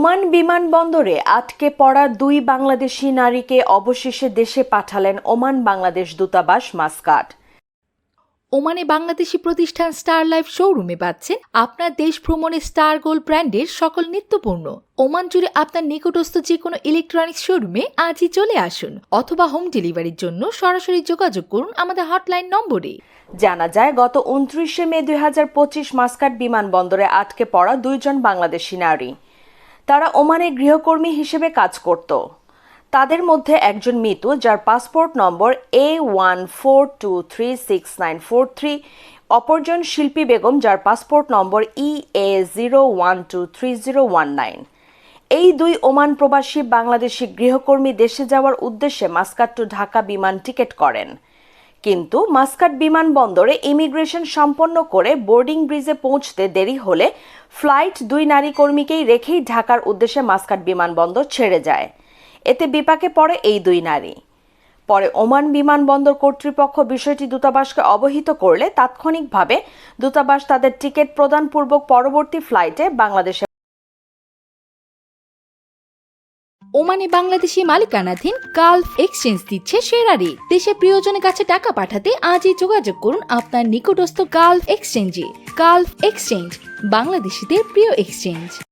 Oman বিমানবন্দরে আটকে পড়া দুই বাংলাদেশি নারীকে অবশেষে দেশে পাঠালেন ওমান বাংলাদেশ দূতাবাস মাস্কাট। ওমানে বাংলাদেশি প্রতিষ্ঠান স্টার লাইফ শোরুমে পাচ্ছেন আপনার দেশ ভ্রমণে স্টার গোল্ড ব্র্যান্ডের সকল নিত্যপণ্য ওমান জুড়ে আপনার নিকটস্থ যে কোনো ইলেকট্রনিক্স শোরুমে আজই চলে আসুন অথবা হোম ডেলিভারির জন্য সরাসরি যোগাযোগ করুন আমাদের হটলাইন নম্বরে। জানা যায় গত উনত্রিশে মে দুই হাজার পঁচিশ মাস্কাট বিমানবন্দরে আটকে পড়া দুইজন বাংলাদেশি নারী। তারা ওমানে গৃহকর্মী হিসেবে কাজ করত। তাদের মধ্যে একজন মিতু, যার passport number A one four two three six nine four three অপরজন শিল্পী বেগম, যার passport number E A zero one two three zero one nine এই দুই ওমান প্রবাসী বাংলাদেশি গৃহকর্মী দেশে যাওয়ার উদ্দেশ্যে মাস্কাট টু ঢাকা বিমান টিকিট করেন। কিন্তু মাস্কাট বিমানবন্দরে ইমিগ্রেশন সম্পন্ন করে বোর্ডিং ব্রিজে পৌঁছতে দেরি হলে ফ্লাইট দুই নারী কর্মীকেই রেখেই ঢাকার উদ্দেশ্যে মাস্কাট বিমানবন্দর ছেড়ে যায়। এতে বিপাকে পড়ে এই দুই নারী। পরে ওমান বিমানবন্দর কর্তৃপক্ষ বিষয়টি দূতাবাসকে অবহিত করলে তাৎক্ষণিকভাবে দূতাবাস তাদের টিকিট প্রদানপূর্বক পরবর্তী ফ্লাইটে বাংলাদেশে ওমানে বাংলাদেশি মালিকানাধীন গালফ এক্সচেঞ্জ দিচ্ছে সেরা রেট দেশে প্রিয়জনের কাছে টাকা পাঠাতে আজই যোগাযোগ করুন আপনার নিকটস্থ গালফ এক্সচেঞ্জে। গালফ এক্সচেঞ্জ, বাংলাদেশিদের প্রিয় এক্সচেঞ্জ।